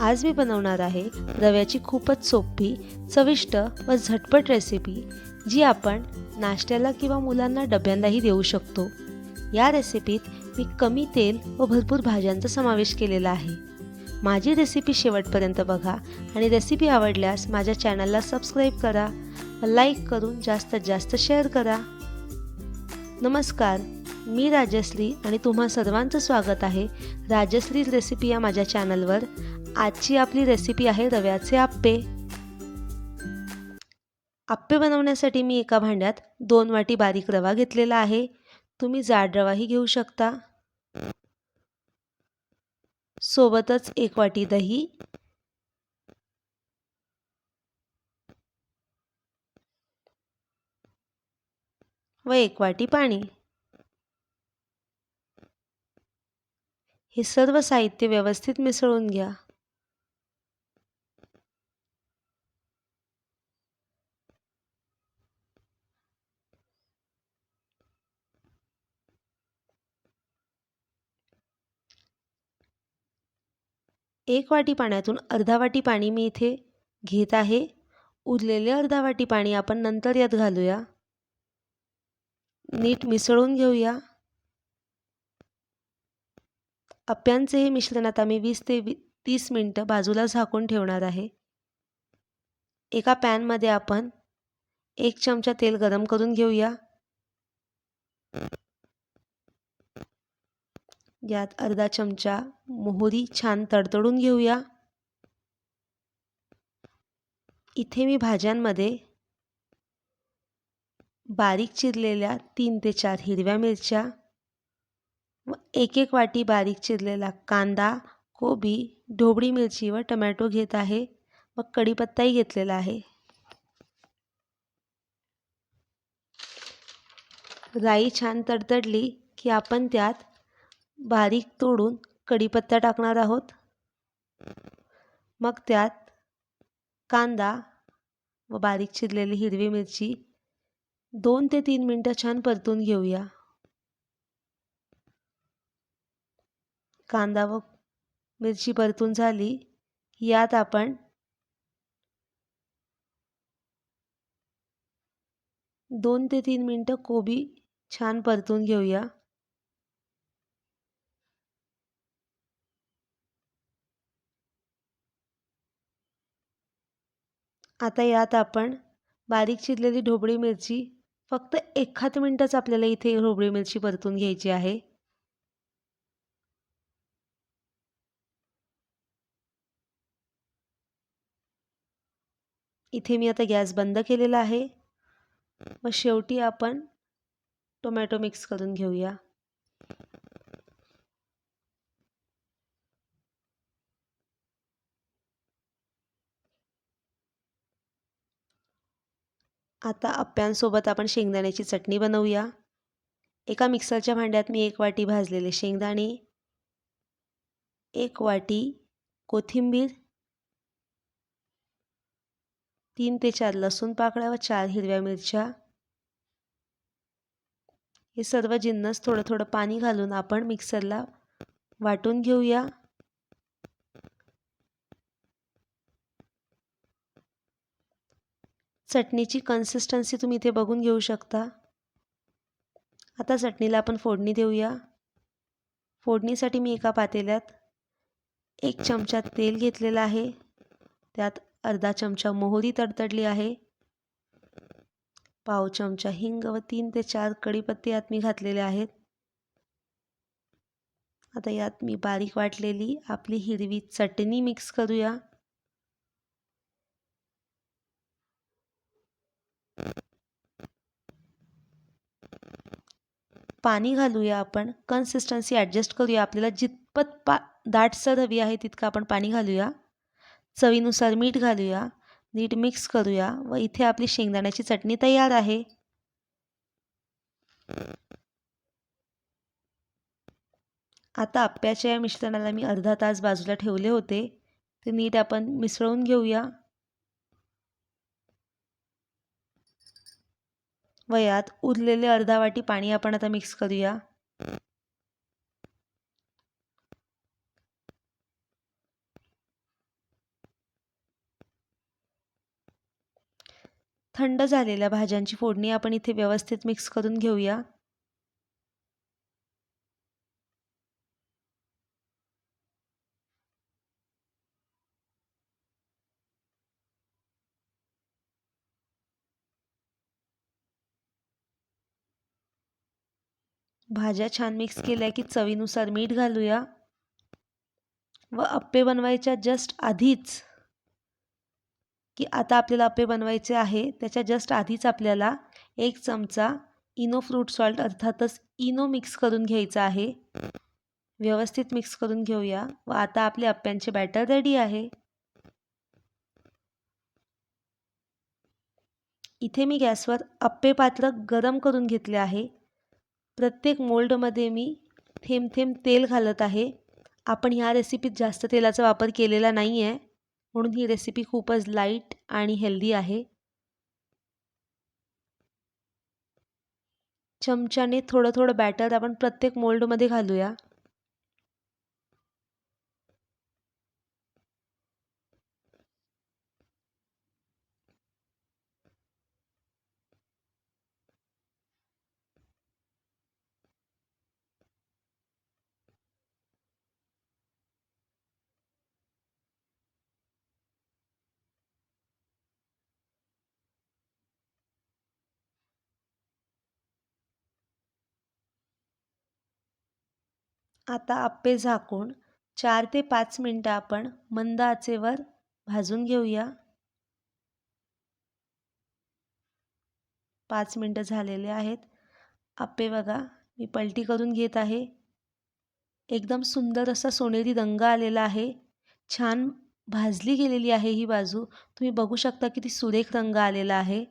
आज मी बनवणार आहे रव्याची खूपच सोपी चविष्ट व झटपट रेसिपी जी आपण नाश्त्याला किंवा मुलांना डब्यांनाही देऊ शकतो. या रेसिपीत मी कमी तेल व भरपूर भाज्यांचा समावेश केलेला आहे. माझी रेसिपी शेवटपर्यंत बघा आणि रेसिपी आवडल्यास माझ्या चॅनलला सबस्क्राईब करा व लाईक करून जास्तीत जास्त शेअर करा. नमस्कार. मी राजश्री आणि तुम्हा सर्वांचं स्वागत आहे. राजश्री रेसिपी या माझ्या चॅनलवर आजची आपली रेसिपी आहे रव्याचे आप्पे. आप्पे बनवण्यासाठी मी एका भांड्यात दोन वाटी बारीक रवा घेतलेला आहे. तुम्ही जाड रवाही घेऊ शकता. सोबतच एक वाटी दही. व एक वाटी पाणी. हे सर्व साहित्य व्यवस्थित मिसळून घ्या. एक वाटी पाण्यातून अर्धा वाटी पाणी मी इथे घेत आहे. उरलेले अर्धा वाटी पाणी आपण नंतर यात घालूया. नीट मिसळून घेऊया. अप्प्यांचे हे मिश्रण आता मी वीस ते वी तीस मिनटं बाजूला झाकून ठेवणार आहे. एका पॅनमध्ये आपण एक चमचा तेल गरम करून घेऊया. यात अर्धा चमचा मोहरी छान तडतडून घेऊया. इथे मी भाज्यांमध्ये बारीक चिरलेल्या तीन ते चार हिरव्या मिरच्या व एक एक वाटी बारीक चिरलेला कांदा कोबी ढोबळी मिरची व टमॅटो घेत आहे व कढीपत्ताही घेतलेला आहे. राई छान तडतडली की आपण त्यात बारीक तोडून कढीपत्ता टाकणार आहोत. मग त्यात कांदा व बारीक चिरलेली हिरवी मिरची दोन ते तीन मिनटं छान परतून घेऊया. कांदा व मिरची परतून झाली. यात आपण दोन ते तीन मिनटं कोबी छान परतून घेऊया. आता यात आपण बारीक चिरलेली ढोबळी मिरची फक्त एखाद मिनटंच आपल्याला इथे ढोबळी मिरची परतून घ्यायची आहे. इथे मी आता गॅस बंद केलेला आहे. व शेवटी आपण टोमॅटो मिक्स करून घेऊया. आता अप्प्यांसोबत आपण शेंगदाण्याची चटणी बनवूया. एका मिक्सरच्या भांड्यात मी एक वाटी भाजलेले शेंगदाणे एक वाटी कोथिंबीर तीन ते चार लसूण पाकळ्या व चार हिरव्या मिरच्या. हे सर्व जिन्नस थोडं थोडं पाणी घालून आपण मिक्सरला वाटून घेऊया. चटणीची कन्सिस्टन्सी तुम्ही इथे बघून घेऊ शकता. आता चटणीला आपण फोडणी देऊया. फोडणीसाठी मी एका पातेल्यात एक चमचा तेल घेतलेला आहे. त्यात अर्धा चमचा मोहरी तडतडली आहे. पाव चमचा हिंग व तीन ते चार कढीपत्ते यात मी घातलेले आहेत. आता यात मी बारीक वाटलेली आपली हिरवी चटणी मिक्स करूया. पाणी घालूया आपण. कन्सिस्टन्सी ॲडजस्ट करूया. आपल्याला जितपत पा दाटसर हवी आहे तितकं आपण पाणी घालूया. चवीनुसार मीठ घालूया नीट मिक्स करूया व इथे आपली शेंगदाण्याची चटणी तयार आहे. आता आप्याच्या या मिश्रणाला मी अर्धा तास बाजूला ठेवले होते. ते नीट आपण मिसळून घेऊया. वयात उरलेले अर्धा वाटी पाणी आपण आता मिक्स करूया. थंड झालेल्या भाज्यांची फोडणी आपण इथे व्यवस्थित मिक्स करून घेऊया. भाज्या छान मिक्स केल्या की चवीनुसार मीठ घालूया. व अप्पे बनवायच्या जस्ट आधीच की आता आपल्याला अप्पे बनवायचे आहे त्याच्या जस्ट आधीच आपल्याला एक चमचा इनो फ्रूट सॉल्ट अर्थातच इनो मिक्स करून घ्यायचा आहे. व्यवस्थित मिक्स करून घेऊया. व आता आपले अप्प्यांचे बॅटर रेडी आहे. इथे मी गॅसवर अप्पे पात्र गरम करून घेतले आहे. प्रत्येक मोल्डमध्ये मी थेंब थेंब तेल घालत आहे. आपण ह्या रेसिपीत जास्त तेलाचा वापर केलेला नाही आहे म्हणून ही रेसिपी खूपच लाइट आणि हेल्दी आहे. चमच्याने थोडं थोडं बॅटर आपण प्रत्येक मोल्डमध्ये घालूया. आता आप्पे झाकून चार ते पाच मिनटं आपण मंद आचेवर भाजून घेऊया. पाच मिनटं झालेले आहेत. आप्पे बघा मी पलटी करून घेत आहे. एकदम सुंदर असा सोनेरी रंग आलेला आहे. छान भाजली गेलेली आहे ही बाजू. तुम्ही बघू शकता किती सुरेख रंग आलेला आहे.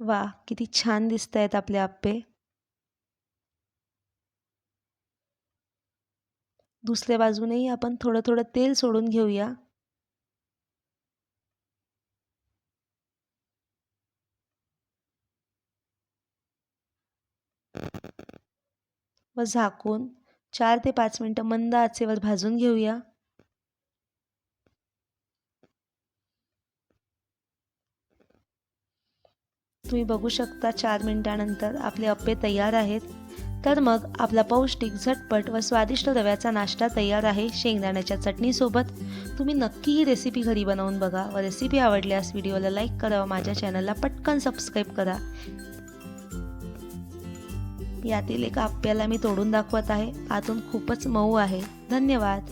वा किती छान दिसत आहेत आपले आप्पे. दुसऱ्या बाजूनेही आपण थोडं थोडं तेल सोडून घेऊया. व झाकून चार ते पाच मिनटं मंद आचेवर भाजून घेऊया. तुम्ही बघू शकता चार मिनटानंतर आपले अप्पे तयार आहेत. तर मग आपला पौष्टिक झटपट व स्वादिष्ट रव्याचा नाश्ता तयार आहे शेंगदाण्याच्या चटणीसोबत. तुम्ही नक्की ही रेसिपी घरी बनवून बघा व रेसिपी आवडल्यास व्हिडिओला लाईक करा व माझ्या चॅनलला पटकन सबस्क्राईब करा. यातील एका आप्याला मी तोडून दाखवत आहे. आतून खूपच मऊ आहे. धन्यवाद.